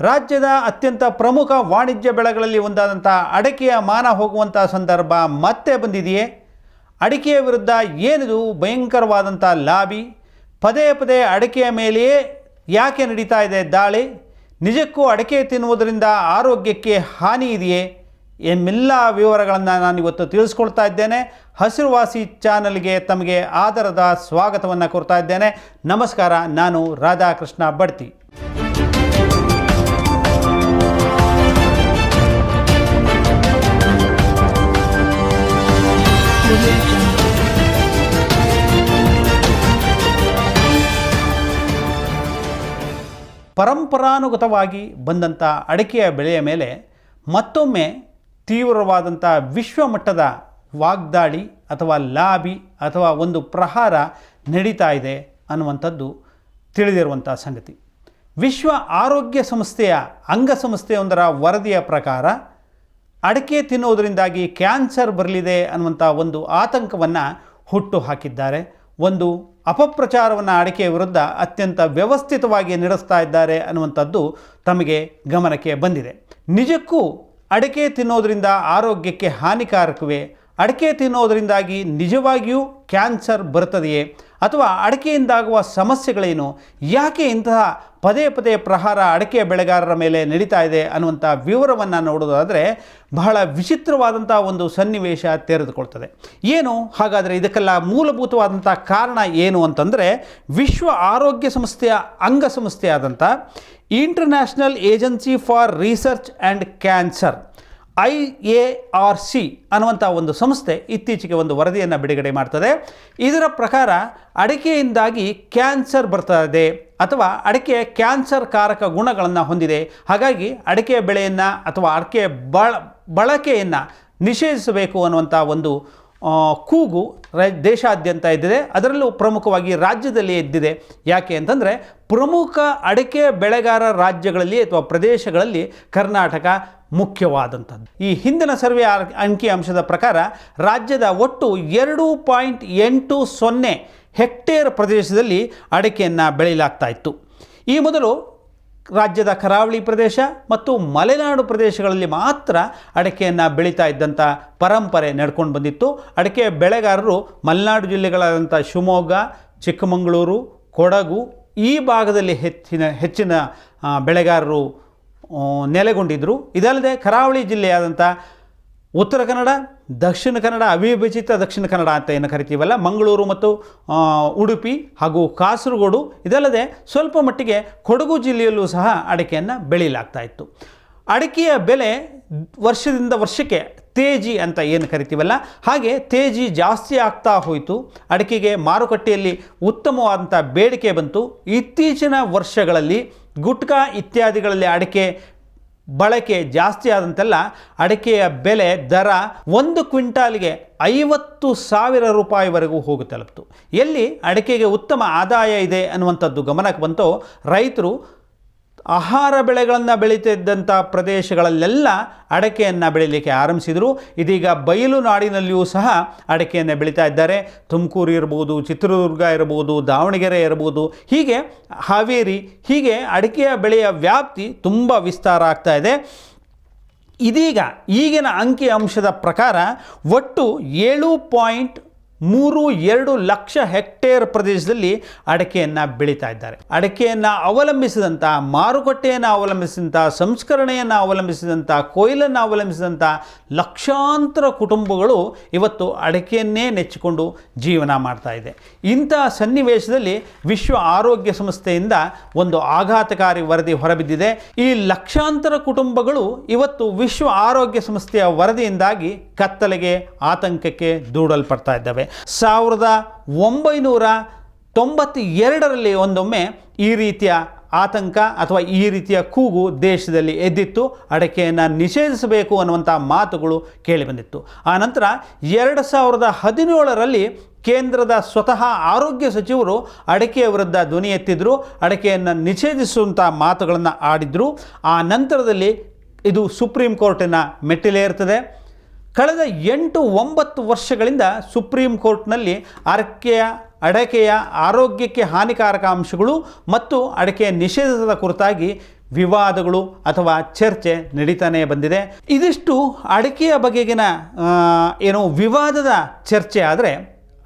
ರಾಜ್ಯದ ಅತ್ಯಂತ ಪ್ರಮುಖ ವಾಣಿಜ್ಯ ಬೆಳೆಗಳಲ್ಲಿ ಒಂದಾದಂಥ ಅಡಕೆಯ ಮಾನ ಹೋಗುವಂಥ ಸಂದರ್ಭ ಮತ್ತೆ ಬಂದಿದೆಯೇ? ಅಡಿಕೆಯ ವಿರುದ್ಧ ಏನಿದು ಭಯಂಕರವಾದಂಥ ಲಾಬಿ? ಪದೇ ಪದೇ ಅಡಿಕೆಯ ಮೇಲೆಯೇ ಯಾಕೆ ನಡೀತಾ ಇದೆ ದಾಳಿ? ನಿಜಕ್ಕೂ ಅಡಿಕೆ ತಿನ್ನುವುದರಿಂದ ಆರೋಗ್ಯಕ್ಕೆ ಹಾನಿ ಇದೆಯೇ? ಎಮ್ಮೆಲ್ಲ ವಿವರಗಳನ್ನು ನಾನು ಇವತ್ತು ತಿಳಿಸ್ಕೊಳ್ತಾ ಇದ್ದೇನೆ. ಹಸಿರುವಾಸಿ ಚಾನಲ್ಗೆ ತಮಗೆ ಆದರದ ಸ್ವಾಗತವನ್ನು ಕೊಡ್ತಾ ಇದ್ದೇನೆ. ನಮಸ್ಕಾರ, ನಾನು ರಾಧಾಕೃಷ್ಣ ಬಡ್ತಿ. ಪರಂಪರಾನುಗತವಾಗಿ ಬಂದಂಥ ಅಡಿಕೆಯ ಬೆಳೆಯ ಮೇಲೆ ಮತ್ತೊಮ್ಮೆ ತೀವ್ರವಾದಂಥ ವಿಶ್ವಮಟ್ಟದ ವಾಗ್ದಾಳಿ ಅಥವಾ ಲಾಬಿ ಅಥವಾ ಒಂದು ಪ್ರಹಾರ ನಡೀತಾ ಇದೆ ಅನ್ನುವಂಥದ್ದು ತಿಳಿದಿರುವಂಥ ಸಂಗತಿ. ವಿಶ್ವ ಆರೋಗ್ಯ ಸಂಸ್ಥೆಯ ಅಂಗಸಂಸ್ಥೆಯೊಂದರ ವರದಿಯ ಪ್ರಕಾರ ಅಡಿಕೆ ತಿನ್ನೋದರಿಂದಾಗಿ ಕ್ಯಾನ್ಸರ್ ಬರಲಿದೆ ಅನ್ನುವಂಥ ಒಂದು ಆತಂಕವನ್ನು ಹುಟ್ಟು ಹಾಕಿದ್ದಾರೆ ಒಂದು ಅಪಪ್ರಚಾರವನ್ನು ಅಡಿಕೆಯ ವಿರುದ್ಧ ಅತ್ಯಂತ ವ್ಯವಸ್ಥಿತವಾಗಿ ನಡೆಸ್ತಾ ಇದ್ದಾರೆ ಅನ್ನುವಂಥದ್ದು ತಮಗೆ ಗಮನಕ್ಕೆ ಬಂದಿದೆ. ನಿಜಕ್ಕೂ ಅಡಿಕೆ ತಿನ್ನೋದರಿಂದ ಆರೋಗ್ಯಕ್ಕೆ ಹಾನಿಕಾರಕವೇ? ಅಡಿಕೆ ತಿನ್ನೋದರಿಂದಾಗಿ ನಿಜವಾಗಿಯೂ ಕ್ಯಾನ್ಸರ್ ಬರುತ್ತದೆಯೇ? ಅಥವಾ ಅಡಿಕೆಯಿಂದಾಗುವ ಸಮಸ್ಯೆಗಳೇನು? ಯಾಕೆ ಇಂತಹ ಪದೇ ಪದೇ ಪ್ರಹಾರ ಅಡಿಕೆ ಬೆಳೆಗಾರರ ಮೇಲೆ ನಡೀತಾ ಇದೆ ಅನ್ನುವಂಥ ವಿವರವನ್ನು ನೋಡೋದಾದರೆ ಬಹಳ ವಿಚಿತ್ರವಾದಂಥ ಒಂದು ಸನ್ನಿವೇಶ ತೆರೆದುಕೊಳ್ತದೆ. ಏನು? ಹಾಗಾದರೆ ಇದಕ್ಕೆಲ್ಲ ಮೂಲಭೂತವಾದಂಥ ಕಾರಣ ಏನು ಅಂತಂದರೆ ವಿಶ್ವ ಆರೋಗ್ಯ ಸಂಸ್ಥೆಯ ಅಂಗಸಂಸ್ಥೆಯಾದಂಥ international agency for research and cancer I A R C ಅನ್ನುವಂಥ ಒಂದು ಸಂಸ್ಥೆ ಇತ್ತೀಚೆಗೆ ಒಂದು ವರದಿಯನ್ನು ಬಿಡುಗಡೆ ಮಾಡ್ತದೆ. ಇದರ ಪ್ರಕಾರ ಅಡಿಕೆಯಿಂದಾಗಿ ಕ್ಯಾನ್ಸರ್ ಬರ್ತದೆ ಅಥವಾ ಅಡಿಕೆ ಕ್ಯಾನ್ಸರ್ ಕಾರಕ ಗುಣಗಳನ್ನು ಹೊಂದಿದೆ. ಹಾಗಾಗಿ ಅಡಿಕೆ ಬೆಳೆಯನ್ನು ಅಥವಾ ಅಡಿಕೆ ಬಳ, ಬಳಕೆಯನ್ನು ನಿಷೇಧಿಸಬೇಕು ಅನ್ನುವಂಥ ಒಂದು ಕೂಗು ದೇಶಾದ್ಯಂತ ಇದ್ದಿದೆ. ಅದರಲ್ಲೂ ಪ್ರಮುಖವಾಗಿ ರಾಜ್ಯದಲ್ಲಿ ಎದ್ದಿದೆ ಯಾಕೆ ಅಂತಂದರೆ ಪ್ರಮುಖ ಅಡಿಕೆ ಬೆಳೆಗಾರ ರಾಜ್ಯಗಳಲ್ಲಿ ಅಥವಾ ಪ್ರದೇಶಗಳಲ್ಲಿ ಕರ್ನಾಟಕ ಮುಖ್ಯವಾದಂಥದ್ದು. ಈ ಹಿಂದಿನ ಸರ್ವೆ ಅಂಕಿ ಅಂಶದ ಪ್ರಕಾರ ರಾಜ್ಯದ ಒಟ್ಟು ಎರಡು ಪಾಯಿಂಟ್ ಎಂಟು ಸೊನ್ನೆ ಹೆಕ್ಟೇರ್ ಪ್ರದೇಶದಲ್ಲಿ ಅಡಿಕೆಯನ್ನು ಬೆಳೆಯಲಾಗ್ತಾ ಇತ್ತು. ಈ ಮೊದಲು ರಾಜ್ಯದ ಕರಾವಳಿ ಪ್ರದೇಶ ಮತ್ತು ಮಲೆನಾಡು ಪ್ರದೇಶಗಳಲ್ಲಿ ಮಾತ್ರ ಅಡಿಕೆಯನ್ನು ಬೆಳೀತಾ ಇದ್ದಂಥ ಪರಂಪರೆ ನಡ್ಕೊಂಡು ಬಂದಿತ್ತು. ಅಡಿಕೆ ಬೆಳೆಗಾರರು ಮಲೆನಾಡು ಜಿಲ್ಲೆಗಳಾದಂಥ ಶಿವಮೊಗ್ಗ, ಚಿಕ್ಕಮಗಳೂರು, ಕೊಡಗು ಈ ಭಾಗದಲ್ಲಿ ಹೆಚ್ಚಿನ ಹೆಚ್ಚಿನ ಬೆಳೆಗಾರರು ನೆಲೆಗೊಂಡಿದ್ದರು ಇದಲ್ಲದೆ ಕರಾವಳಿ ಜಿಲ್ಲೆಯಾದಂಥ ಉತ್ತರ ಕನ್ನಡ, ದಕ್ಷಿಣ ಕನ್ನಡ, ಅವಿಭಜಿತ ದಕ್ಷಿಣ ಕನ್ನಡ ಅಂತ ಏನು ಕರಿತೀವಲ್ಲ, ಮಂಗಳೂರು ಮತ್ತು ಉಡುಪಿ ಹಾಗೂ ಕಾಸರಗೋಡು. ಇದಲ್ಲದೆ ಸ್ವಲ್ಪ ಮಟ್ಟಿಗೆ ಕೊಡಗು ಜಿಲ್ಲೆಯಲ್ಲೂ ಸಹ ಅಡಿಕೆಯನ್ನು ಬೆಳೆಯಲಾಗ್ತಾ ಇತ್ತು. ಅಡಿಕೆಯ ಬೆಲೆ ವರ್ಷದಿಂದ ವರ್ಷಕ್ಕೆ ತೇಜಿ ಅಂತ ಏನು ಕರಿತೀವಲ್ಲ, ಹಾಗೆ ತೇಜಿ ಜಾಸ್ತಿ ಆಗ್ತಾ ಹೋಯಿತು. ಅಡಿಕೆಗೆ ಮಾರುಕಟ್ಟೆಯಲ್ಲಿ ಉತ್ತಮವಾದಂಥ ಬೇಡಿಕೆ ಬಂತು. ಇತ್ತೀಚಿನ ವರ್ಷಗಳಲ್ಲಿ ಗುಟ್ಕಾ ಇತ್ಯಾದಿಗಳಲ್ಲಿ ಅಡಿಕೆ ಬಳಕೆ ಜಾಸ್ತಿ ಆದಂತೆಲ್ಲ ಅಡಿಕೆಯ ಬೆಲೆ ದರ ಒಂದು ಕ್ವಿಂಟಾಲ್ಗೆ ಐವತ್ತು ಸಾವಿರ ರೂಪಾಯಿವರೆಗೂ ಹೋಗಿ ಎಲ್ಲಿ ಅಡಿಕೆಗೆ ಉತ್ತಮ ಆದಾಯ ಇದೆ ಅನ್ನುವಂಥದ್ದು ಗಮನಕ್ಕೆ ಬಂತೋ ರೈತರು ಆಹಾರ ಬೆಳೆಗಳನ್ನು ಬೆಳೀತಿದ್ದಂಥ ಪ್ರದೇಶಗಳಲ್ಲೆಲ್ಲ ಅಡಕೆಯನ್ನು ಬೆಳೀಲಿಕ್ಕೆ ಆರಂಭಿಸಿದರು. ಇದೀಗ ಬಯಲು ನಾಡಿನಲ್ಲಿಯೂ ಸಹ ಅಡಕೆಯನ್ನು ಬೆಳೀತಾ ಇದ್ದಾರೆ. ತುಮಕೂರು ಇರ್ಬೋದು, ಚಿತ್ರದುರ್ಗ ಇರ್ಬೋದು, ದಾವಣಗೆರೆ ಇರ್ಬೋದು. ಹೀಗೆ ಹಾವೇರಿ, ಹೀಗೆ ಅಡಕೆಯ ಬೆಳೆಯ ವ್ಯಾಪ್ತಿ ತುಂಬ ವಿಸ್ತಾರ ಆಗ್ತಾ ಇದೆ. ಇದೀಗ ಈಗಿನ ಅಂಕಿ ಅಂಶದ ಪ್ರಕಾರ ಒಟ್ಟು ಏಳು ಪಾಯಿಂಟ್ ಮೂರು ಎರಡು ಲಕ್ಷ ಹೆಕ್ಟೇರ್ ಪ್ರದೇಶದಲ್ಲಿ ಅಡಕೆಯನ್ನು ಬೆಳೀತಾ ಇದ್ದಾರೆ. ಅಡಕೆಯನ್ನು ಅವಲಂಬಿಸಿದಂಥ ಮಾರುಕಟ್ಟೆಯನ್ನು ಅವಲಂಬಿಸಿದಂಥ ಸಂಸ್ಕರಣೆಯನ್ನು ಅವಲಂಬಿಸಿದಂಥ ಕೊಯ್ಲನ್ನು ಅವಲಂಬಿಸಿದಂಥ ಲಕ್ಷಾಂತರ ಕುಟುಂಬಗಳು ಇವತ್ತು ಅಡಕೆಯನ್ನೇ ನೆಚ್ಚಿಕೊಂಡು ಜೀವನ ಮಾಡ್ತಾ ಇದೆ. ಇಂಥ ಸನ್ನಿವೇಶದಲ್ಲಿ ವಿಶ್ವ ಆರೋಗ್ಯ ಸಂಸ್ಥೆಯಿಂದ ಒಂದು ಆಘಾತಕಾರಿ ವರದಿ ಹೊರಬಿದ್ದಿದೆ. ಈ ಲಕ್ಷಾಂತರ ಕುಟುಂಬಗಳು ಇವತ್ತು ವಿಶ್ವ ಆರೋಗ್ಯ ಸಂಸ್ಥೆಯ ವರದಿಯಿಂದಾಗಿ ಕತ್ತಲೆಗೆ, ಆತಂಕಕ್ಕೆ ದೂಡಲ್ಪಡ್ತಾ ಇದ್ದಾವೆ. ಸಾವಿರದ ಒಂಬೈನೂರ ತೊಂಬತ್ತ ಎರಡರಲ್ಲಿ ಒಂದೊಮ್ಮೆ ಈ ರೀತಿಯ ಆತಂಕ ಅಥವಾ ಈ ರೀತಿಯ ಕೂಗು ದೇಶದಲ್ಲಿ ಎದ್ದಿತ್ತು. ಅಡಕೆಯನ್ನು ನಿಷೇಧಿಸಬೇಕು ಅನ್ನುವಂಥ ಮಾತುಗಳು ಕೇಳಿಬಂದಿತ್ತು ಆ ನಂತರ ಎರಡು ಸಾವಿರದ ಹದಿನೇಳರಲ್ಲಿ ಕೇಂದ್ರದ ಸ್ವತಃ ಆರೋಗ್ಯ ಸಚಿವರು ಅಡಕೆಯ ವಿರುದ್ಧ ಧ್ವನಿ ಎತ್ತಿದ್ರು, ಅಡಕೆಯನ್ನು ನಿಷೇಧಿಸುವಂಥ ಮಾತುಗಳನ್ನು ಆಡಿದರು. ಆ ನಂತರದಲ್ಲಿ ಇದು ಸುಪ್ರೀಂ ಕೋರ್ಟಿನ ಮೆಟ್ಟಿಲೇರ್ತದೆ. ಕಳೆದ ಎಂಟು ಒಂಬತ್ತು ವರ್ಷಗಳಿಂದ ಸುಪ್ರೀಂ ಕೋರ್ಟ್ನಲ್ಲಿ ಅಡಕೆಯ ಅಡಕೆಯ ಆರೋಗ್ಯಕ್ಕೆ ಹಾನಿಕಾರಕ ಅಂಶಗಳು ಮತ್ತು ಅಡಕೆಯ ನಿಷೇಧದ ಕುರಿತಾಗಿ ವಿವಾದಗಳು ಅಥವಾ ಚರ್ಚೆ ನಡೀತಾನೆ ಬಂದಿದೆ. ಇದಿಷ್ಟು ಅಡಕೆಯ ಬಗೆಗಿನ ಏನು ವಿವಾದದ ಚರ್ಚೆ ಆದರೆ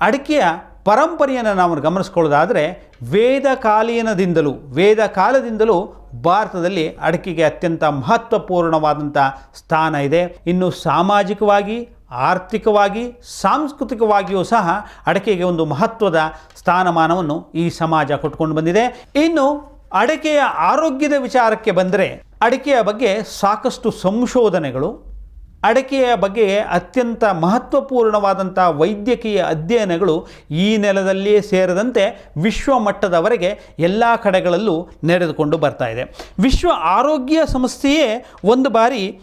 ಅಡಿಕೆಯ ಪರಂಪರೆಯನ್ನು ನಾವು ಗಮನಿಸ್ಕೊಳ್ಳೋದಾದರೆ ವೇದ ಕಾಲೀನದಿಂದಲೂ ವೇದ ಕಾಲದಿಂದಲೂ ಭಾರತದಲ್ಲಿ ಅಡಿಕೆಗೆ ಅತ್ಯಂತ ಮಹತ್ವಪೂರ್ಣವಾದಂಥ ಸ್ಥಾನ ಇದೆ. ಇನ್ನು ಸಾಮಾಜಿಕವಾಗಿ, ಆರ್ಥಿಕವಾಗಿ, ಸಾಂಸ್ಕೃತಿಕವಾಗಿಯೂ ಸಹ ಅಡಿಕೆಗೆ ಒಂದು ಮಹತ್ವದ ಸ್ಥಾನಮಾನವನ್ನು ಈ ಸಮಾಜ ಕೊಟ್ಕೊಂಡು ಬಂದಿದೆ. ಇನ್ನು ಅಡಿಕೆಯ ಆರೋಗ್ಯದ ವಿಚಾರಕ್ಕೆ ಬಂದರೆ, ಅಡಿಕೆಯ ಬಗ್ಗೆ ಸಾಕಷ್ಟು ಸಂಶೋಧನೆಗಳು ಅಡಿಕೆಯ ಬಗ್ಗೆ ಅತ್ಯಂತ ಮಹತ್ವಪೂರ್ಣವಾದಂಥ ವೈದ್ಯಕೀಯ ಅಧ್ಯಯನಗಳು ಈ ನೆಲದಲ್ಲಿಯೇ ಸೇರದಂತೆ ವಿಶ್ವ ಮಟ್ಟದವರೆಗೆ ಎಲ್ಲ ಕಡೆಗಳಲ್ಲೂ ನಡೆದುಕೊಂಡು ಬರ್ತಾ ಇದೆ. ವಿಶ್ವ ಆರೋಗ್ಯ ಸಂಸ್ಥೆಯೇ ಒಂದು ಬಾರಿ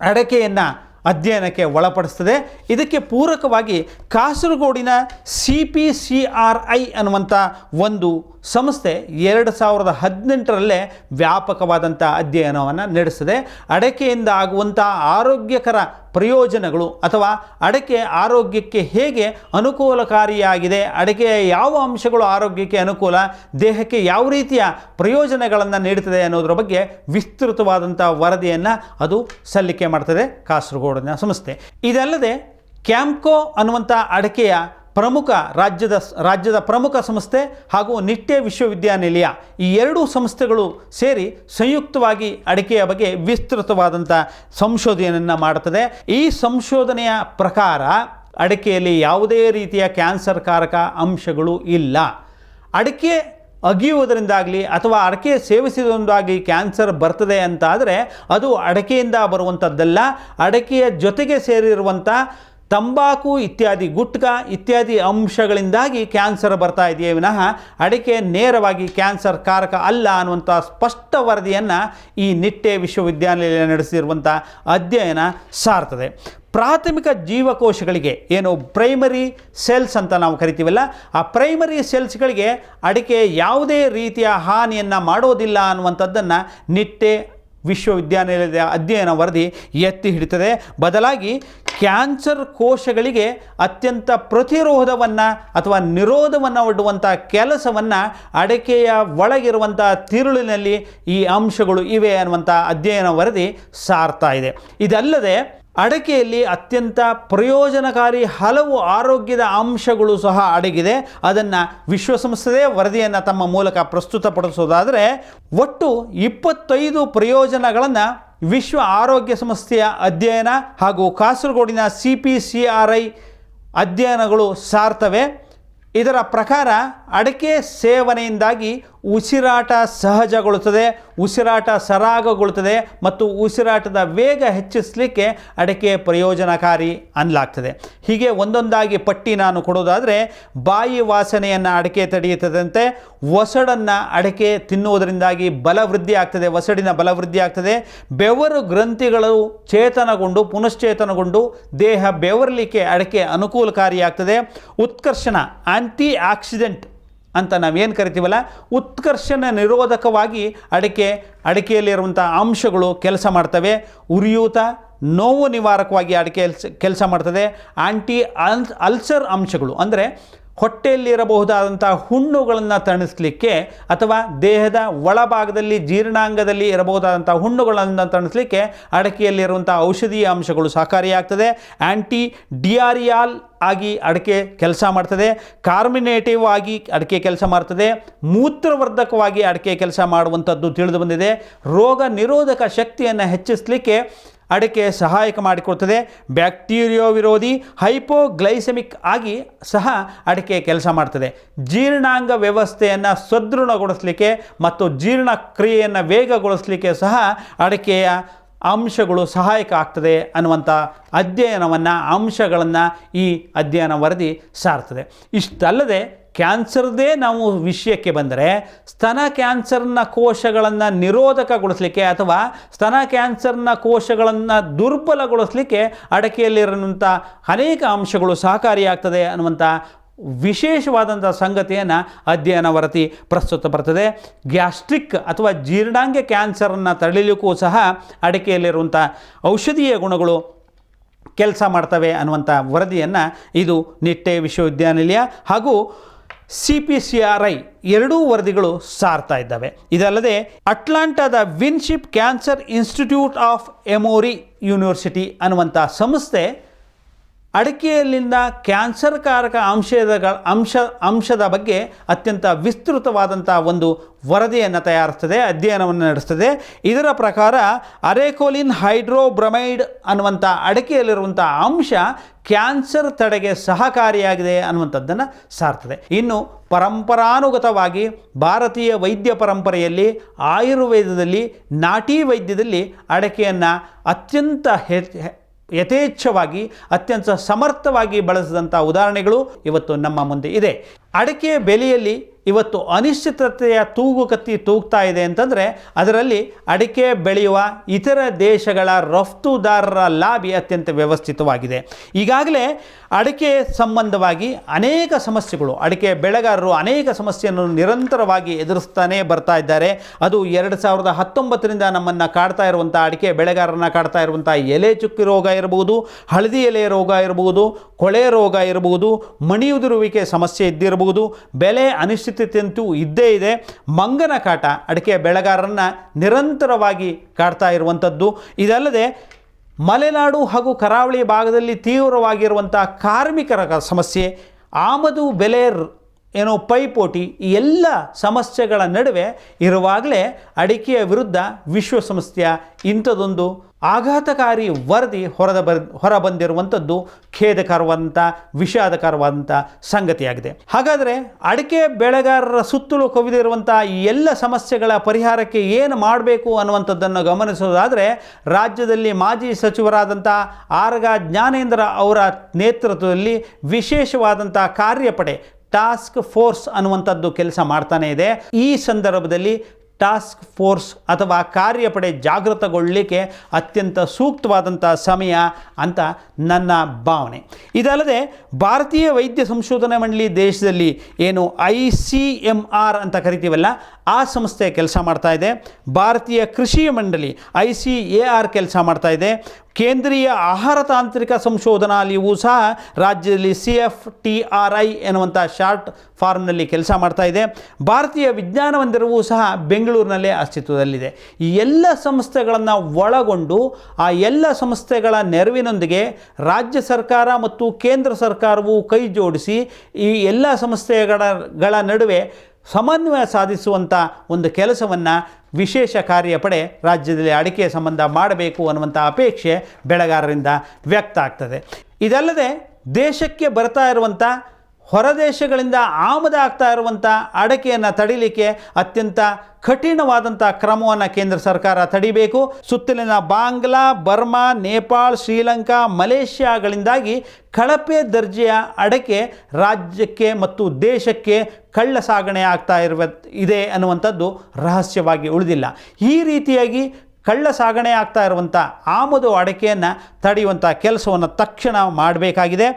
ಅಡಕೆಯನ್ನು ಅಧ್ಯಯನಕ್ಕೆ ಒಳಪಡಿಸ್ತದೆ. ಇದಕ್ಕೆ ಪೂರಕವಾಗಿ ಕಾಸರಗೋಡಿನ C P C R I ಅನ್ನುವಂಥ ಒಂದು ಸಂಸ್ಥೆ ಎರಡು ಸಾವಿರದ ಹದಿನೆಂಟರಲ್ಲೇ ವ್ಯಾಪಕವಾದಂಥ ಅಧ್ಯಯನವನ್ನು ನಡೆಸಿದೆ. ಅಡಕೆಯಿಂದ ಆಗುವಂಥ ಆರೋಗ್ಯಕರ ಪ್ರಯೋಜನಗಳು ಅಥವಾ ಅಡಕೆ ಆರೋಗ್ಯಕ್ಕೆ ಹೇಗೆ ಅನುಕೂಲಕಾರಿಯಾಗಿದೆ, ಅಡಕೆಯ ಯಾವ ಅಂಶಗಳು ಆರೋಗ್ಯಕ್ಕೆ ಅನುಕೂಲ, ದೇಹಕ್ಕೆ ಯಾವ ರೀತಿಯ ಪ್ರಯೋಜನಗಳನ್ನು ನೀಡುತ್ತದೆ ಅನ್ನೋದ್ರ ಬಗ್ಗೆ ವಿಸ್ತೃತವಾದಂಥ ವರದಿಯನ್ನು ಅದು ಸಲ್ಲಿಕೆ ಮಾಡ್ತದೆ ಕಾಸರಗೋಡಿನ ಸಂಸ್ಥೆ. ಇದಲ್ಲದೆ ಕ್ಯಾಂಕೋ ಅನ್ನುವಂಥ ಅಡಕೆಯ ಪ್ರಮುಖ ರಾಜ್ಯದ ರಾಜ್ಯದ ಪ್ರಮುಖ ಸಂಸ್ಥೆ ಹಾಗೂ ನಿಟ್ಟೆ ವಿಶ್ವವಿದ್ಯಾನಿಲಯ. ಈ ಎರಡೂ ಸಂಸ್ಥೆಗಳು ಸೇರಿ ಸಂಯುಕ್ತವಾಗಿ ಅಡಿಕೆಯ ಬಗ್ಗೆ ವಿಸ್ತೃತವಾದಂಥ ಸಂಶೋಧನೆಯನ್ನು ಮಾಡುತ್ತದೆ. ಈ ಸಂಶೋಧನೆಯ ಪ್ರಕಾರ ಅಡಿಕೆಯಲ್ಲಿ ಯಾವುದೇ ರೀತಿಯ ಕ್ಯಾನ್ಸರ್ ಕಾರಕ ಅಂಶಗಳು ಇಲ್ಲ. ಅಡಿಕೆ ಅಗಿಯುವುದರಿಂದಾಗಲಿ ಅಥವಾ ಅಡಿಕೆ ಸೇವಿಸಿದೊಂದಾಗಿ ಕ್ಯಾನ್ಸರ್ ಬರ್ತದೆ ಅಂತ ಆದರೆ ಅದು ಅಡಿಕೆಯಿಂದ ಬರುವಂಥದ್ದಲ್ಲ ಅಡಿಕೆಯ ಜೊತೆಗೆ ಸೇರಿರುವಂಥ ತಂಬಾಕು ಇತ್ಯಾದಿ, ಗುಟ್ಕಾ ಇತ್ಯಾದಿ ಅಂಶಗಳಿಂದಾಗಿ ಕ್ಯಾನ್ಸರ್ ಬರ್ತಾ ಇದೆಯೇ ವಿನಃ ಅಡಿಕೆ ನೇರವಾಗಿ ಕ್ಯಾನ್ಸರ್ ಕಾರಕ ಅಲ್ಲ ಅನ್ನುವಂಥ ಸ್ಪಷ್ಟ ವರದಿಯನ್ನು ಈ ನಿಟ್ಟೆ ವಿಶ್ವವಿದ್ಯಾನಿಲಯ ನಡೆಸಿರುವಂಥ ಅಧ್ಯಯನ ಸಾರ್ತದೆ. ಪ್ರಾಥಮಿಕ ಜೀವಕೋಶಗಳಿಗೆ ಏನು ಪ್ರೈಮರಿ ಸೆಲ್ಸ್ ಅಂತ ನಾವು ಕರಿತೀವಲ್ಲ, ಆ ಪ್ರೈಮರಿ ಸೆಲ್ಸ್ಗಳಿಗೆ ಅಡಿಕೆ ಯಾವುದೇ ರೀತಿಯ ಹಾನಿಯನ್ನು ಮಾಡೋದಿಲ್ಲ ಅನ್ನುವಂಥದ್ದನ್ನು ನಿಟ್ಟೆ ವಿಶ್ವವಿದ್ಯಾನಿಲಯದ ಅಧ್ಯಯನ ವರದಿ ಎತ್ತಿ ಹಿಡಿತದೆ. ಬದಲಾಗಿ ಕ್ಯಾನ್ಸರ್ ಕೋಶಗಳಿಗೆ ಅತ್ಯಂತ ಪ್ರತಿರೋಧವನ್ನು ಅಥವಾ ನಿರೋಧವನ್ನು ಒಡ್ಡುವಂಥ ಕೆಲಸವನ್ನು ಅಡಕೆಯ ಒಳಗಿರುವಂಥ ತಿರುಳಿನಲ್ಲಿ ಈ ಅಂಶಗಳು ಇವೆ ಅನ್ನುವಂಥ ಅಧ್ಯಯನ ವರದಿ ಸಾರ್ತಾ ಇದೆ. ಇದಲ್ಲದೆ ಅಡಕೆಯಲ್ಲಿ ಅತ್ಯಂತ ಪ್ರಯೋಜನಕಾರಿ ಹಲವು ಆರೋಗ್ಯದ ಅಂಶಗಳು ಸಹ ಅಡಗಿದೆ. ಅದನ್ನು ವಿಶ್ವಸಂಸ್ಥೆಯೇ ವರದಿಯನ್ನು ತಮ್ಮ ಮೂಲಕ ಪ್ರಸ್ತುತಪಡಿಸೋದಾದರೆ, ಒಟ್ಟು ಇಪ್ಪತ್ತೈದು ಪ್ರಯೋಜನಗಳನ್ನು ವಿಶ್ವ ಆರೋಗ್ಯ ಸಂಸ್ಥೆಯ ಅಧ್ಯಯನ ಹಾಗೂ ಕಾಸರಗೋಡಿನ C P C R I ಅಧ್ಯಯನಗಳು ಸಾರ್ತವೆ ಇದರ ಪ್ರಕಾರ ಅಡಿಕೆ ಸೇವನೆಯಿಂದಾಗಿ ಉಸಿರಾಟ ಸಹಜಗೊಳ್ಳುತ್ತದೆ, ಉಸಿರಾಟ ಸರಾಗಗೊಳ್ಳುತ್ತದೆ ಮತ್ತು ಉಸಿರಾಟದ ವೇಗ ಹೆಚ್ಚಿಸಲಿಕ್ಕೆ ಅಡಿಕೆ ಪ್ರಯೋಜನಕಾರಿ ಅನ್ಲಾಗ್ತದೆ. ಹೀಗೆ ಒಂದೊಂದಾಗಿ ಪಟ್ಟಿ ನಾನು ಕೊಡೋದಾದರೆ ಬಾಯಿ ವಾಸನೆಯನ್ನು ಅಡಿಕೆ ತಡೆಯುತ್ತದಂತೆ ಒಸಡನ್ನು ಅಡಿಕೆ ತಿನ್ನುವುದರಿಂದಾಗಿ ಬಲವೃದ್ಧಿ ಆಗ್ತದೆ, ಒಸಡಿನ ಬಲವೃದ್ಧಿ ಆಗ್ತದೆ. ಬೆವರು ಗ್ರಂಥಿಗಳು ಚೇತನಗೊಂಡು, ಪುನಶ್ಚೇತನಗೊಂಡು ದೇಹ ಬೆವರಲಿಕ್ಕೆ ಅಡಿಕೆ ಅನುಕೂಲಕಾರಿಯಾಗ್ತದೆ ಉತ್ಕರ್ಷಣ ಆಂಟಿ ಆಕ್ಸಿಡೆಂಟ್ ಅಂತ ನಾವೇನು ಕರಿತೀವಲ್ಲ? ಉತ್ಕರ್ಷಣ ನಿರೋಧಕವಾಗಿ ಅಡಿಕೆ ಅಡಿಕೆಯಲ್ಲಿರುವಂಥ ಅಂಶಗಳು ಕೆಲಸ ಮಾಡ್ತವೆ. ಉರಿಯೂತ, ನೋವು ನಿವಾರಕವಾಗಿ ಅಡಿಕೆ ಕೆಲಸ ಮಾಡ್ತದೆ. ಆಂಟಿ ಅಲ್, ಅಲ್ಸರ್ ಅಂಶಗಳು. ಅಂದರೆ ಹೊಟ್ಟೆಯಲ್ಲಿರಬಹುದಾದಂಥ ಹುಣ್ಣುಗಳನ್ನು ತಣಿಸ್ಲಿಕ್ಕೆ ಅಥವಾ ದೇಹದ ಒಳಭಾಗದಲ್ಲಿ ಜೀರ್ಣಾಂಗದಲ್ಲಿ ಇರಬಹುದಾದಂಥ ಹುಣ್ಣುಗಳನ್ನು ತಣಿಸ್ಲಿಕ್ಕೆ ಅಡಕೆಯಲ್ಲಿರುವಂಥ ಔಷಧೀಯ ಅಂಶಗಳು ಸಹಕಾರಿಯಾಗ್ತದೆ. ಆ್ಯಂಟಿ ಡಿಯಾರಿಯಾಲ್ ಆಗಿ ಅಡಿಕೆ ಕೆಲಸ ಮಾಡ್ತದೆ. ಕಾರ್ಮಿನೇಟಿವ್ ಆಗಿ ಅಡಿಕೆ ಕೆಲಸ ಮಾಡ್ತದೆ. ಮೂತ್ರವರ್ಧಕವಾಗಿ ಅಡಿಕೆ ಕೆಲಸ ಮಾಡುವಂಥದ್ದು ತಿಳಿದು ಬಂದಿದೆ. ರೋಗ ನಿರೋಧಕ ಶಕ್ತಿಯನ್ನು ಹೆಚ್ಚಿಸಲಿಕ್ಕೆ ಅಡಿಕೆ ಸಹಾಯಕ ಮಾಡಿಕೊಡ್ತದೆ. ಬ್ಯಾಕ್ಟೀರಿಯೋ ವಿರೋಧಿ ಹೈಪೋಗ್ಲೈಸೆಮಿಕ್ ಆಗಿ ಸಹ ಅಡಿಕೆ ಕೆಲಸ ಮಾಡ್ತದೆ. ಜೀರ್ಣಾಂಗ ವ್ಯವಸ್ಥೆಯನ್ನು ಸದೃಢಗೊಳಿಸಲಿಕ್ಕೆ ಮತ್ತು ಜೀರ್ಣಕ್ರಿಯೆಯನ್ನು ವೇಗಗೊಳಿಸಲಿಕ್ಕೆ ಸಹ ಅಡಿಕೆಯ ಅಂಶಗಳು ಸಹಾಯಕ ಆಗ್ತದೆ ಅನ್ನುವಂಥ ಅಧ್ಯಯನವನ್ನು, ಅಂಶಗಳನ್ನು ಈ ಅಧ್ಯಯನ ವರದಿ ಸಾರ್ತದೆ. ಇಷ್ಟಲ್ಲದೆ ಕ್ಯಾನ್ಸರ್ದೇ ನಾವು ವಿಷಯಕ್ಕೆ ಬಂದರೆ ಸ್ತನ ಕ್ಯಾನ್ಸರ್ನ ಕೋಶಗಳನ್ನು ನಿರೋಧಕಗೊಳಿಸಲಿಕ್ಕೆ ಅಥವಾ ಸ್ತನ ಕ್ಯಾನ್ಸರ್ನ ಕೋಶಗಳನ್ನು ದುರ್ಬಲಗೊಳಿಸಲಿಕ್ಕೆ ಅಡಕೆಯಲ್ಲಿರುವಂಥ ಅನೇಕ ಅಂಶಗಳು ಸಹಕಾರಿಯಾಗ್ತದೆ ಅನ್ನುವಂಥ ವಿಶೇಷವಾದಂಥ ಸಂಗತಿಯನ್ನು ಅಧ್ಯಯನ ವರದಿ ಪ್ರಸ್ತುತ ಬರ್ತದೆ. ಗ್ಯಾಸ್ಟ್ರಿಕ್ ಅಥವಾ ಜೀರ್ಣಾಂಗ ಕ್ಯಾನ್ಸರನ್ನು ತಡೆಯಲಿಕ್ಕೂ ಸಹ ಅಡಿಕೆಯಲ್ಲಿರುವಂಥ ಔಷಧೀಯ ಗುಣಗಳು ಕೆಲಸ ಮಾಡ್ತವೆ ಅನ್ನುವಂಥ ವರದಿಯನ್ನು ಇದು ನಿಟ್ಟೆ ವಿಶ್ವವಿದ್ಯಾನಿಲಯ ಹಾಗೂ C P C R I ಎರಡೂ ವರದಿಗಳು ಸಾರ್ತಾ ಇದ್ದಾವೆ. ಇದಲ್ಲದೆ ಅಟ್ಲಾಂಟಾದ Winship cancer institute of Emory university ಅನ್ನುವಂಥ ಸಂಸ್ಥೆ ಅಡಿಕೆಯಲ್ಲಿಂದ ಕ್ಯಾನ್ಸರ್ಕಾರಕ ಅಂಶದ ಅಂಶ, ಅಂಶದ ಬಗ್ಗೆ ಅತ್ಯಂತ ವಿಸ್ತೃತವಾದಂಥ ಒಂದು ವರದಿಯನ್ನು ತಯಾರಿಸ್ತದೆ, ಅಧ್ಯಯನವನ್ನು ನಡೆಸ್ತದೆ. ಇದರ ಪ್ರಕಾರ ಅರೆಕೋಲಿನ್ ಹೈಡ್ರೋಬ್ರಮೈಡ್ ಅನ್ನುವಂಥ ಅಡಿಕೆಯಲ್ಲಿರುವಂಥ ಅಂಶ ಕ್ಯಾನ್ಸರ್ ತಡೆಗೆ ಸಹಕಾರಿಯಾಗಿದೆ ಅನ್ನುವಂಥದ್ದನ್ನು ಸಾರ್ತದೆ. ಇನ್ನು ಪರಂಪರಾನುಗತವಾಗಿ ಭಾರತೀಯ ವೈದ್ಯ ಪರಂಪರೆಯಲ್ಲಿ ಆಯುರ್ವೇದದಲ್ಲಿ ನಾಟಿ ವೈದ್ಯದಲ್ಲಿ ಅಡಕೆಯನ್ನು ಅತ್ಯಂತ ಯಥೇಚ್ಛವಾಗಿ ಅತ್ಯಂತ ಸಮರ್ಥವಾಗಿ ಬಳಸಿದಂಥ ಉದಾಹರಣೆಗಳು ಇವತ್ತು ನಮ್ಮ ಮುಂದೆ ಇದೆ. ಅಡಿಕೆ ಬೆಲೆಯಲ್ಲಿ ಇವತ್ತು ಅನಿಶ್ಚಿತತೆಯ ತೂಗುಕತ್ತಿ ತೂಗ್ತಾ ಇದೆ ಅಂತಂದರೆ ಅದರಲ್ಲಿ ಅಡಿಕೆ ಬೆಳೆಯುವ ಇತರ ದೇಶಗಳ ರಫ್ತುದಾರರ ಲಾಭಿ ಅತ್ಯಂತ ವ್ಯವಸ್ಥಿತವಾಗಿದೆ. ಈಗಾಗಲೇ ಅಡಿಕೆ ಸಂಬಂಧವಾಗಿ ಅನೇಕ ಸಮಸ್ಯೆಗಳು, ಅಡಿಕೆ ಬೆಳೆಗಾರರು ಅನೇಕ ಸಮಸ್ಯೆಯನ್ನು ನಿರಂತರವಾಗಿ ಎದುರಿಸ್ತಾನೇ ಬರ್ತಾ ಇದ್ದಾರೆ. ಅದು ಎರಡು ಸಾವಿರದ ಹತ್ತೊಂಬತ್ತರಿಂದ ನಮ್ಮನ್ನು ಕಾಡ್ತಾ ಇರುವಂಥ ಅಡಿಕೆ ಬೆಳೆಗಾರರನ್ನ ಕಾಡ್ತಾ ಇರುವಂಥ ಎಲೆ ಚುಕ್ಕಿ ರೋಗ ಇರಬಹುದು, ಹಳದಿ ಎಲೆ ರೋಗ ಇರಬಹುದು, ಕೊಳೆ ರೋಗ ಇರಬಹುದು, ಮಣಿಯುದುರುವಿಕೆ ಸಮಸ್ಯೆ ಇದ್ದಿರಬಹುದು, ಬೆಲೆ ಅನಿಶ್ಚಿತತೆಯಂತೂ ಇದ್ದೇ ಇದೆ. ಮಂಗನ ಕಾಟ ಅಡಿಕೆ ಬೆಳೆಗಾರರನ್ನು ನಿರಂತರವಾಗಿ ಕಾಡ್ತಾ ಇರುವಂಥದ್ದು. ಇದಲ್ಲದೆ ಮಲೆನಾಡು ಹಾಗೂ ಕರಾವಳಿ ಭಾಗದಲ್ಲಿ ತೀವ್ರವಾಗಿರುವಂಥ ಕಾರ್ಮಿಕರ ಸಮಸ್ಯೆ. ಆಮದು ಬೆಲೆ ಏನೋ ಪೈಪೋಟಿ ಈ ಎಲ್ಲ ಸಮಸ್ಯೆಗಳ ನಡುವೆ ಇರುವಾಗಲೇ ಅಡಿಕೆಯ ವಿರುದ್ಧ ವಿಶ್ವಸಂಸ್ಥೆಯ ಇಂಥದೊಂದು ಆಘಾತಕಾರಿ ವರದಿ ಹೊರದ ಬರ್ ಹೊರ ಬಂದಿರುವಂಥದ್ದು ಖೇದಕರವಾದಂಥ, ವಿಷಾದಕರವಾದಂಥ ಸಂಗತಿಯಾಗಿದೆ. ಹಾಗಾದರೆ ಅಡಿಕೆ ಬೆಳೆಗಾರರ ಸುತ್ತಲೂ ಕವಿದಿರುವಂಥ ಈ ಎಲ್ಲ ಸಮಸ್ಯೆಗಳ ಪರಿಹಾರಕ್ಕೆ ಏನು ಮಾಡಬೇಕು ಅನ್ನುವಂಥದ್ದನ್ನು ಗಮನಿಸೋದಾದರೆ ರಾಜ್ಯದಲ್ಲಿ ಮಾಜಿ ಸಚಿವರಾದಂಥ ಆರಗ ಜ್ಞಾನೇಂದ್ರ ಅವರ ನೇತೃತ್ವದಲ್ಲಿ ವಿಶೇಷವಾದಂಥ ಕಾರ್ಯಪಡೆ ಟಾಸ್ಕ್ ಫೋರ್ಸ್ ಅನ್ನುವಂಥದ್ದು ಕೆಲಸ ಮಾಡ್ತಾನೆ ಇದೆ. ಈ ಸಂದರ್ಭದಲ್ಲಿ ಟಾಸ್ಕ್ ಫೋರ್ಸ್ ಅಥವಾ ಕಾರ್ಯಪಡೆ ಜಾಗೃತಗೊಳ್ಳಲಿಕ್ಕೆ ಅತ್ಯಂತ ಸೂಕ್ತವಾದಂಥ ಸಮಯ ಅಂತ ನನ್ನ ಭಾವನೆ. ಇದಲ್ಲದೆ ಭಾರತೀಯ ವೈದ್ಯ ಸಂಶೋಧನಾ ಮಂಡಳಿ ದೇಶದಲ್ಲಿ ಏನು ಐ ಸಿ ಎಂ ಆರ್ ಅಂತ ಕರಿತೀವಲ್ಲ, ಆ ಸಂಸ್ಥೆ ಕೆಲಸ ಮಾಡ್ತಾ ಇದೆ. ಭಾರತೀಯ ಕೃಷಿ ಮಂಡಳಿ ಐ ಸಿ ಎ ಆರ್ ಕೆಲಸ ಮಾಡ್ತಾ ಇದೆ. ಕೇಂದ್ರೀಯ ಆಹಾರ ತಾಂತ್ರಿಕ ಸಂಶೋಧನಾಲಯವೂ ಸಹ ರಾಜ್ಯದಲ್ಲಿ C F T R I ಎನ್ನುವಂಥ ಶಾರ್ಟ್ ಫಾರ್ಮ್ನಲ್ಲಿ ಕೆಲಸ ಮಾಡ್ತಾ ಇದೆ. ಭಾರತೀಯ ವಿಜ್ಞಾನ ಮಂದಿರವೂ ಸಹ ಬೆಂಗಳೂರಿನಲ್ಲೇ ಅಸ್ತಿತ್ವದಲ್ಲಿದೆ. ಈ ಎಲ್ಲ ಸಂಸ್ಥೆಗಳನ್ನು ಒಳಗೊಂಡು ಆ ಎಲ್ಲ ಸಂಸ್ಥೆಗಳ ನೆರವಿನೊಂದಿಗೆ ರಾಜ್ಯ ಸರ್ಕಾರ ಮತ್ತು ಕೇಂದ್ರ ಸರ್ಕಾರವು ಕೈ ಜೋಡಿಸಿ ಈ ಎಲ್ಲ ಸಂಸ್ಥೆಗಳ ಗಳ ನಡುವೆ ಸಮನ್ವಯ ಸಾಧಿಸುವಂಥ ಒಂದು ಕೆಲಸವನ್ನು ವಿಶೇಷ ಕಾರ್ಯಪಡೆ ರಾಜ್ಯದಲ್ಲಿ ಅಡಿಕೆ ಸಂಬಂಧ ಮಾಡಬೇಕು ಅನ್ನುವಂಥ ಅಪೇಕ್ಷೆ ಬೆಳೆಗಾರರಿಂದ ವ್ಯಕ್ತ ಆಗ್ತದೆ. ಇದಲ್ಲದೆ ದೇಶಕ್ಕೆ ಬರ್ತಾ ಇರುವಂಥ ಹೊರದೇಶಗಳಿಂದ ಆಮದಾಗ್ತಾ ಇರುವಂಥ ಅಡಕೆಯನ್ನು ತಡಿಲಿಕ್ಕೆ ಅತ್ಯಂತ ಕಠಿಣವಾದಂಥ ಕ್ರಮವನ್ನು ಕೇಂದ್ರ ಸರ್ಕಾರ ತಡಿಬೇಕು. ಸುತ್ತಲಿನ ಬಾಂಗ್ಲಾ, ಬರ್ಮಾ, ನೇಪಾಳ, ಶ್ರೀಲಂಕಾ, ಮಲೇಷ್ಯಾಗಳಿಂದಾಗಿ ಕಳಪೆ ದರ್ಜೆಯ ಅಡಕೆ ರಾಜ್ಯಕ್ಕೆ ಮತ್ತು ದೇಶಕ್ಕೆ ಕಳ್ಳ ಸಾಗಣೆ ಆಗ್ತಾ ಇರುವ, ಇದೆ ಅನ್ನುವಂಥದ್ದು ರಹಸ್ಯವಾಗಿ ಉಳಿದಿಲ್ಲ. ಈ ರೀತಿಯಾಗಿ ಕಳ್ಳ ಸಾಗಣೆ ಆಗ್ತಾ ಇರುವಂಥ ಆಮದು ಅಡಕೆಯನ್ನು ತಡೆಯುವಂಥ ಕೆಲಸವನ್ನು ತಕ್ಷಣ ಮಾಡಬೇಕಾಗಿದೆ.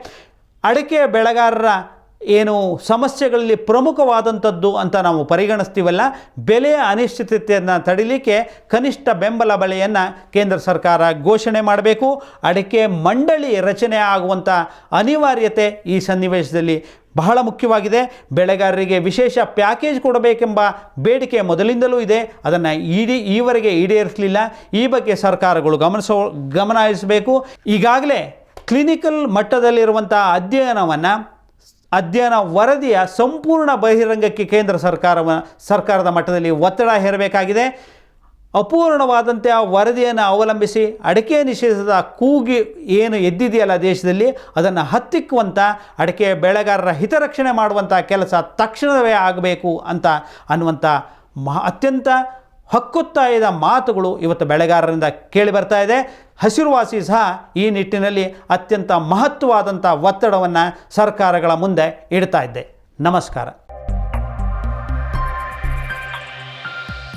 ಅಡಕೆ ಬೆಳೆಗಾರರ ಏನು ಸಮಸ್ಯೆಗಳಲ್ಲಿ ಪ್ರಮುಖವಾದಂಥದ್ದು ಅಂತ ನಾವು ಪರಿಗಣಿಸ್ತೀವಲ್ಲ, ಬೆಲೆಯ ಅನಿಶ್ಚಿತತೆಯನ್ನು ತಡಿಲಿಕ್ಕೆ ಕನಿಷ್ಠ ಬೆಂಬಲ ಬೆಲೆಯನ್ನು ಕೇಂದ್ರ ಸರ್ಕಾರ ಘೋಷಣೆ ಮಾಡಬೇಕು. ಅಡಿಕೆ ಮಂಡಳಿ ರಚನೆ ಆಗುವಂಥ ಅನಿವಾರ್ಯತೆ ಈ ಸನ್ನಿವೇಶದಲ್ಲಿ ಬಹಳ ಮುಖ್ಯವಾಗಿದೆ. ಬೆಳೆಗಾರರಿಗೆ ವಿಶೇಷ ಪ್ಯಾಕೇಜ್ ಕೊಡಬೇಕೆಂಬ ಬೇಡಿಕೆ ಮೊದಲಿಂದಲೂ ಇದೆ. ಅದನ್ನು ಈಡಿ ಈವರೆಗೆ ಈಡೇರಿಸಲಿಲ್ಲ. ಈ ಬಗ್ಗೆ ಸರ್ಕಾರಗಳು ಗಮನಿಸೋ ಗಮನ ಹರಿಸಬೇಕು ಈಗಾಗಲೇ ಕ್ಲಿನಿಕಲ್ ಮಟ್ಟದಲ್ಲಿರುವಂಥ ಅಧ್ಯಯನವನ್ನು ಅಧ್ಯಯನ ವರದಿಯ ಸಂಪೂರ್ಣ ಬಹಿರಂಗಕ್ಕೆ ಕೇಂದ್ರ ಸರ್ಕಾರವ, ಸರ್ಕಾರದ ಮಟ್ಟದಲ್ಲಿ ಒತ್ತಡ ಹೇರಬೇಕಾಗಿದೆ. ಅಪೂರ್ಣವಾದಂತೆ ಆ ವರದಿಯನ್ನು ಅವಲಂಬಿಸಿ ಅಡಿಕೆ ನಿಷೇಧದ ಕೂಗಿ ಏನು ಎದ್ದಿದೆಯಲ್ಲ ದೇಶದಲ್ಲಿ, ಅದನ್ನು ಹತ್ತಿಕ್ಕುವಂಥ ಅಡಿಕೆ ಬೆಳೆಗಾರರ ಹಿತರಕ್ಷಣೆ ಮಾಡುವಂಥ ಕೆಲಸ ತಕ್ಷಣವೇ ಆಗಬೇಕು ಅಂತ ಅನ್ನುವಂಥ ಮಹ, ಅತ್ಯಂತ ಹಕ್ಕೊತ್ತಾಯದ ಮಾತುಗಳು ಇವತ್ತು ಬೆಳೆಗಾರರಿಂದ ಕೇಳಿ ಬರ್ತಾ ಇದೆ. ಹಸಿರುವಾಸಿ ಸಹ ಈ ನಿಟ್ಟಿನಲ್ಲಿ ಅತ್ಯಂತ ಮಹತ್ವವಾದಂಥ ಒತ್ತಡವನ್ನು ಸರ್ಕಾರಗಳ ಮುಂದೆ ಇಡ್ತಾ ಇದ್ದೆ. ನಮಸ್ಕಾರ.